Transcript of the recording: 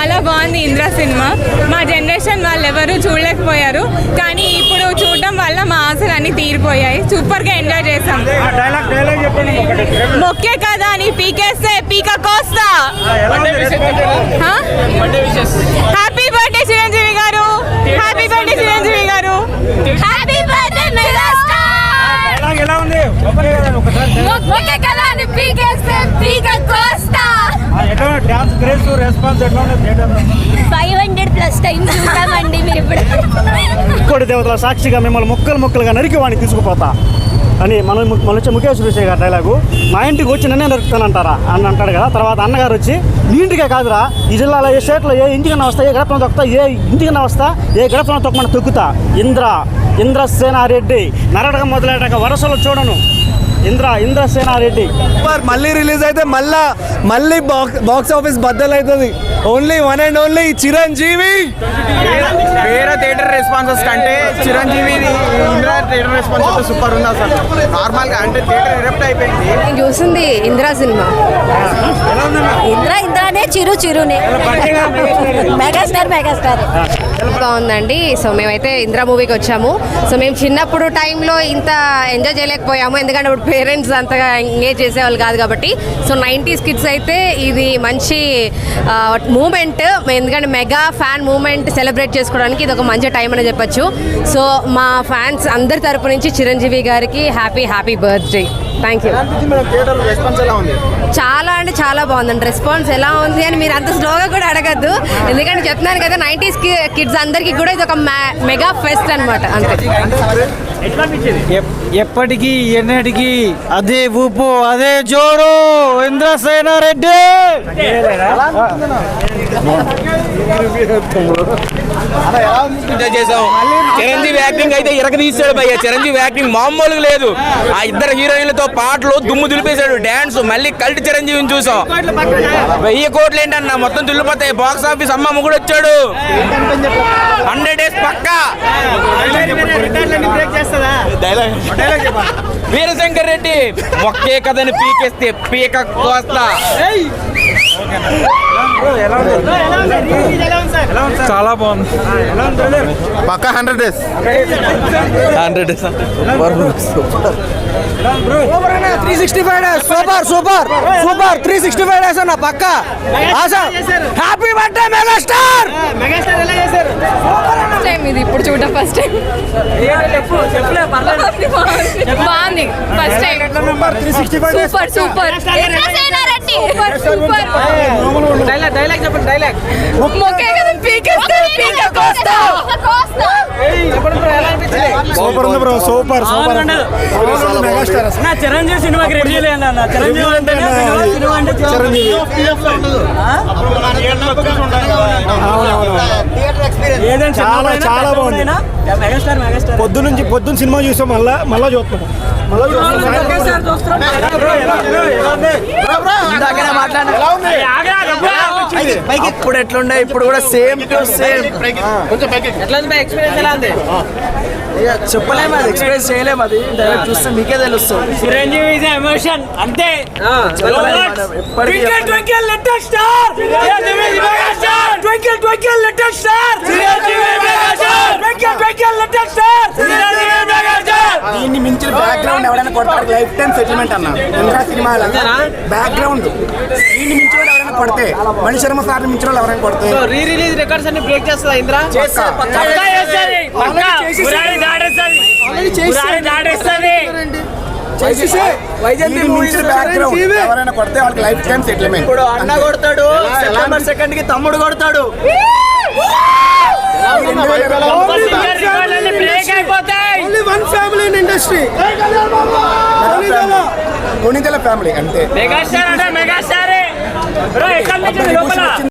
చాలా బాగుంది ఇంద్ర సినిమా. మా జనరేషన్ వాళ్ళు ఎవరు చూడలేకపోయారు. కానీ ఇప్పుడు చూడడం వల్ల మా ఆశలు అన్ని తీరిపోయాయి. సూపర్గా ఎంజాయ్ చేసాం డైలాగ్ డైలాగ్ చెప్పండి ఒకటి మొక్కే కదా అని పీకేస్తే పీక కోస్తా. హ్యాపీ బర్త్డే చిరంజీవి గారు. హ్యాపీ బర్త్డే చిరంజీవి గారు. హ్యాపీ బర్త్డే మెగాస్టార్ ఎలా ఉంది? కదా ఒకసారి మొక్కే కదా అని పీకేస్తే పీక ఎట్లా డాన్స్ గ్రేస్ రెస్పాన్స్ ఎట్లా ఉంది theatre five hundred plus times మీరు ఇప్పుడు. కోడి దేవతల సాక్షిగా మిమ్మల్ని ముక్కలు ముక్కలుగా నరికి వాడిని తీసుకుపోతా అని మన మన వచ్చి ముఖేష్ విషయ గారి డైలాగు మా ఇంటికి వచ్చి నన్నే నరుకుతానంటారా? అని అంటాడు కదా. తర్వాత అన్నగారు వచ్చి నీ ఇంటికే కాదురా. ఈ జిల్లాలో ఏ స్టేట్లో ఏ ఇంటికన్నా వస్తా ఏ గడపన తొక్కుతా ఏ ఇంటికన్నా వస్తా ఏ గడపన తొక్కమని తొక్కుతా. ఇంద్ర ఇంద్రసేనారెడ్డి నరడక మొదలెడక వరసలు చూడను. ఇంద్ర ఇంద్రసేనారెడ్డి సూపర్. మళ్ళీ రిలీజ్ అయితే మళ్ళా మళ్ళీ బాక్స్ బాక్స్ ఆఫీస్ బద్దలు అవుతుంది only one and only Chiranjeevi. వేరే థియేటర్ రెస్పాన్సెస్ కంటే చిరంజీవి ఇంద్రా థియేటర్ రెస్పాన్స్ అయితే సూపర్ ఉంది అసలు. నార్మల్గా అంటే థియేటర్ ఎరప్ట్ అయిపోయింది. నేను చూసింది ఇందిరా సినిమా. ఇంద్ర ఇంద్రానే చిరు చిరునే. Megastar megastar. బాగుందండి. సో మేమైతే ఇంద్రా మూవీకి వచ్చాము. సో మేము చిన్నప్పుడు టైంలో ఇంత ఎంజాయ్ చేయలేకపోయాము. ఎందుకంటే ఇప్పుడు పేరెంట్స్ అంతగా ఎంగేజ్ చేసేవాళ్ళు కాదు కాబట్టి. సో నైంటీస్ కిడ్స్ అయితే ఇది మంచి మూమెంట్. ఎందుకంటే మెగా ఫ్యాన్ మూమెంట్ సెలబ్రేట్ చేసుకోవడానికి ఇది ఒక మంచి టైం అని చెప్పొచ్చు. సో మా ఫ్యాన్స్ అందరి తరపు నుంచి చిరంజీవి గారికి happy happy birthday. Thank you theatre response ఎలా ఉంది? చాలా అంటే చాలా బాగుందండి. రెస్పాన్స్ ఎలా ఉంది అని మీరు అంత స్లోగా కూడా అడగద్దు. ఎందుకంటే చెప్తున్నాను కదా నైంటీస్ కిడ్స్ అందరికీ కూడా ఇది ఒక మెగా ఫెస్ట్ అనమాట అంతే. ఎప్పటికీ ఎన్నటికీ అదే ఊపు అదే జోరు. ఇంద్రసేన రెడ్డి! ఎంజాయ్ చేసాం చిరంజీవి యాక్టింగ్ అయితే ఇరగ తీసాడు భయ్య. చిరంజీవి యాక్టింగ్ మామూలుగా లేదు. ఆ ఇద్దరు హీరోయిన్లతో పాటలు దుమ్ము దులిపేశాడు డాన్స్ మళ్ళీ కల్ట్ చిరంజీవిని చూసాం. వెయ్యి కోట్లు ఏంటన్నా? మొత్తం దుల్లిపోతాయి బాక్స్ ఆఫీస్ అమ్మ కూడా వచ్చాడు. హండ్రెడ్ డేస్ పక్కా. వీరశంకర్ రెడ్డి మొక్కే కథని పీకేస్తే పీక కోస్తా. చాలా బాగుంది? పక్కా hundred days hundred days bro? Three sixty five days super super super three sixty five days అన్న పక్క. Happy birthday megastar first time ఇది ఇప్పుడు చూడడం ఫస్ట్ టైం బాగుంది. First time super super super super dialogue dialogue చెప్పండి dialogue. మొక్కే కదా పీకేస్తే పీక కోస్తా. సూపర్ ఉంది బ్రో సూపర్ సూపర్. మెగాస్టార్ నా చిరంజీవి సినిమాకి రెడీ అన్న. చిరంజీవి అంటే సినిమా అంటే చిరంజీవి. చాలా, చాలా బాగుంది. మెగాస్టార్ మెగాస్టార్ పొద్దు నుంచి పొద్దున్న సినిమా చూసాం మళ్ళా మళ్ళా చూస్తున్నాం మళ్ళా చూస్తున్నాం అప్పుడు ఎట్లుండే ఇప్పుడు కూడా సేమ్ టు సేమ్ ఎట్లా ఉంది ఎక్స్పీరియన్స్ ఎలా ఉంది చెప్పలేము అది ఎక్స్ప్రెస్ చేయలేము అది. డైరెక్ట్ చూస్తే మీకే తెలుస్తుంది. చిరంజీవి ఇస్ ఎమోషన్ అంతే. ఎప్పటికీ twinkle twinkle little star Chiranjeevi megastar. Twinkle twinkle little star Chiranjeevi megastar. Twinkle twinkle little star Chiranjeevi megastar దీన్ని మించిన బ్యాక్గ్రౌండ్ ఎవరైనా కొడతారు? లైఫ్ టైం సెటిల్మెంట్ అన్న. ఇంకా సినిమా బ్యాక్గ్రౌండ్ దీన్ని మించిన ఎవరైనా కొడితే మణి శర్మ సార్ మించిన ఎవరైనా కొడితే? రీ రిలీజ్ రికార్డ్స్ అన్ని బ్రేక్ చేస్తుందా ఇంద్రా? పక్కా చేస్తుంది పక్కా పురాణి దాడేస్తుంది పురాణి దాడేస్తుంది దీన్ని మించిన బ్యాక్గ్రౌండ్ ఎవరైనా కొడితే వాళ్ళకి లైఫ్ టైం సెటిల్మెంట్ ఇప్పుడు అన్న కొడతాడు సెప్టెంబర్ సెకండ్కి తమ్ముడు కొడతాడు. ఇండస్ట్రీ కొనిదల ఫ్యామిలీ అంతే మెగాస్టార్ అంటే మెగాస్టారే